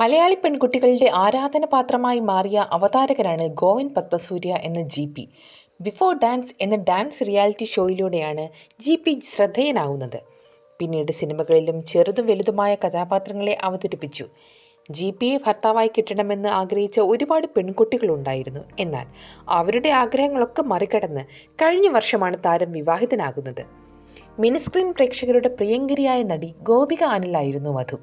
മലയാളി പെൺകുട്ടികളുടെ ആരാധനപാത്രമായി മാറിയ അവതാരകനാണ് ഗോവിൻ പത്മസൂര്യ എന്ന ജി പി. ബിഫോർ ഡാൻസ് എന്ന ഡാൻസ് റിയാലിറ്റി ഷോയിലൂടെയാണ് ജി പി ശ്രദ്ധേയനാവുന്നത്. പിന്നീട് സിനിമകളിലും ചെറുതും വലുതുമായ കഥാപാത്രങ്ങളെ അവതരിപ്പിച്ചു. ജി പിയെ ഭർത്താവായി കിട്ടണമെന്ന് ആഗ്രഹിച്ച ഒരുപാട് പെൺകുട്ടികളുണ്ടായിരുന്നു. എന്നാൽ അവരുടെ ആഗ്രഹങ്ങളൊക്കെ മറികടന്ന് കഴിഞ്ഞ വർഷമാണ് താരം വിവാഹിതനാകുന്നത്. മിനിസ്ക്രീൻ പ്രേക്ഷകരുടെ പ്രിയങ്കരിയായ നടി ഗോപിക അനിലായിരുന്നു വധു.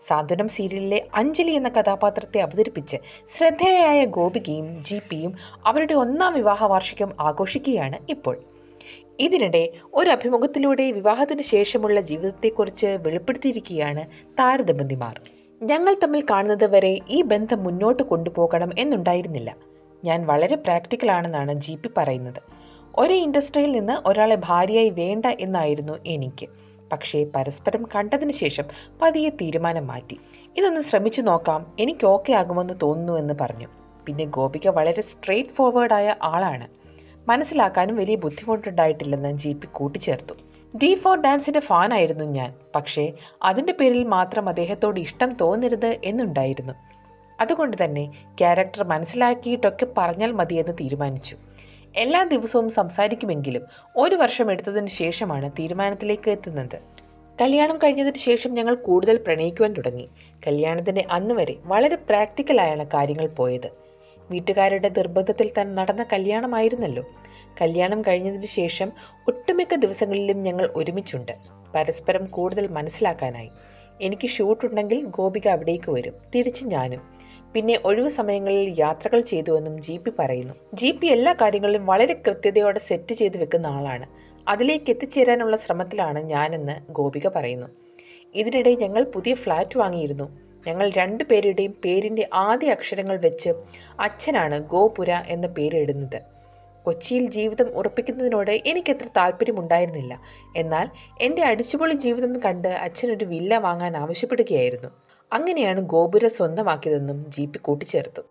സാന്ത്വനം സീരിയലിലെ അഞ്ജലി എന്ന കഥാപാത്രത്തെ അവതരിപ്പിച്ച് ശ്രദ്ധേയയായ ഗോപികയും ജി പിയും അവരുടെ ഒന്നാം വിവാഹ വാർഷികം ആഘോഷിക്കുകയാണ് ഇപ്പോൾ. ഇതിനിടെ ഒരു അഭിമുഖത്തിലൂടെ വിവാഹത്തിന് ശേഷമുള്ള ജീവിതത്തെക്കുറിച്ച് വെളിപ്പെടുത്തിയിരിക്കുകയാണ് താരദമ്പതിമാർ. ഞങ്ങൾ തമ്മിൽ കാണുന്നത് വരെ ഈ ബന്ധം മുന്നോട്ട് കൊണ്ടുപോകണം എന്നുണ്ടായിരുന്നില്ല. ഞാൻ വളരെ പ്രാക്ടിക്കൽ ആണെന്നാണ് ജി പി പറയുന്നത്. ഒരേ ഇൻഡസ്ട്രിയിൽ നിന്ന് ഒരാളെ ഭാര്യയായി വേണ്ട എന്നായിരുന്നു എനിക്ക്. പക്ഷേ പരസ്പരം കണ്ടതിന് ശേഷം പതിയെ തീരുമാനം മാറ്റി. ഇതൊന്ന് ശ്രമിച്ചു നോക്കാം എനിക്ക് ഓക്കെ ആകുമെന്ന് തോന്നുന്നുവെന്ന് പറഞ്ഞു. പിന്നെ ഗോപിക വളരെ സ്ട്രെയിറ്റ് ഫോർവേഡായ ആളാണ്. മനസ്സിലാക്കാനും വലിയ ബുദ്ധിമുട്ടുണ്ടായിട്ടില്ലെന്ന് ജി പി കൂട്ടിച്ചേർത്തു. ഡി ഫോർ ഡാൻസിന്റെ ഫാൻ ആയിരുന്നു ഞാൻ പക്ഷേ അതിന്റെ പേരിൽ മാത്രം അദ്ദേഹത്തോട് ഇഷ്ടം തോന്നരുത് എന്നുണ്ടായിരുന്നു. അതുകൊണ്ട് തന്നെ ക്യാരക്ടർ മനസ്സിലാക്കിയിട്ടൊക്കെ പറഞ്ഞാൽ മതിയെന്ന് തീരുമാനിച്ചു. എല്ലാ ദിവസവും സംസാരിക്കുമെങ്കിലും ഒരു വർഷം എടുത്തതിന് ശേഷമാണ് തീരുമാനത്തിലേക്ക് എത്തുന്നത്. കല്യാണം കഴിഞ്ഞതിന് ശേഷം ഞങ്ങൾ കൂടുതൽ പ്രണയിക്കുവാൻ തുടങ്ങി. കല്യാണത്തിന്റെ അന്ന് വരെ വളരെ പ്രാക്ടിക്കലായാണ് കാര്യങ്ങൾ പോയത്. വീട്ടുകാരുടെ നിർബന്ധത്തിൽ തന്നെ നടന്ന കല്യാണമായിരുന്നല്ലോ. കല്യാണം കഴിഞ്ഞതിന് ശേഷം ഒട്ടുമിക്ക ദിവസങ്ങളിലും ഞങ്ങൾ ഒരുമിച്ചുണ്ട്. പരസ്പരം കൂടുതൽ മനസ്സിലാക്കാനായി. എനിക്ക് ഷൂട്ടുണ്ടെങ്കിൽ ഗോപിക അവിടേക്ക് വരും. തിരിച്ച് ഞാനും. പിന്നെ ഒഴിവു സമയങ്ങളിൽ യാത്രകൾ ചെയ്തുവെന്നും ജി പി പറയുന്നു. ജി പി എല്ലാ കാര്യങ്ങളിലും വളരെ കൃത്യതയോടെ സെറ്റ് ചെയ്ത് വെക്കുന്ന ആളാണ്. അതിലേക്ക് എത്തിച്ചേരാനുള്ള ശ്രമത്തിലാണ് ഞാനെന്ന് ഗോപിക പറയുന്നു. ഇതിനിടെ ഞങ്ങൾ പുതിയ ഫ്ലാറ്റ് വാങ്ങിയിരുന്നു. ഞങ്ങൾ രണ്ടു പേരുടെയും പേരിന്റെ ആദ്യ അക്ഷരങ്ങൾ വെച്ച് അച്ഛനാണ് ഗോപുര എന്ന പേര് ഇടുന്നത്. കൊച്ചിയിൽ ജീവിതം ഉറപ്പിക്കുന്നതിനോട് എനിക്കത്ര താല്പര്യമുണ്ടായിരുന്നില്ല. എന്നാൽ എന്റെ അടിച്ചുപൊളി ജീവിതം കണ്ട് അച്ഛനൊരു വില്ല വാങ്ങാൻ ആവശ്യപ്പെടുകയായിരുന്നു. അങ്ങനെയാണ് ഗോപുര സ്വന്തമാക്കിയതെന്നും ജി പി കൂട്ടിച്ചേർത്തു.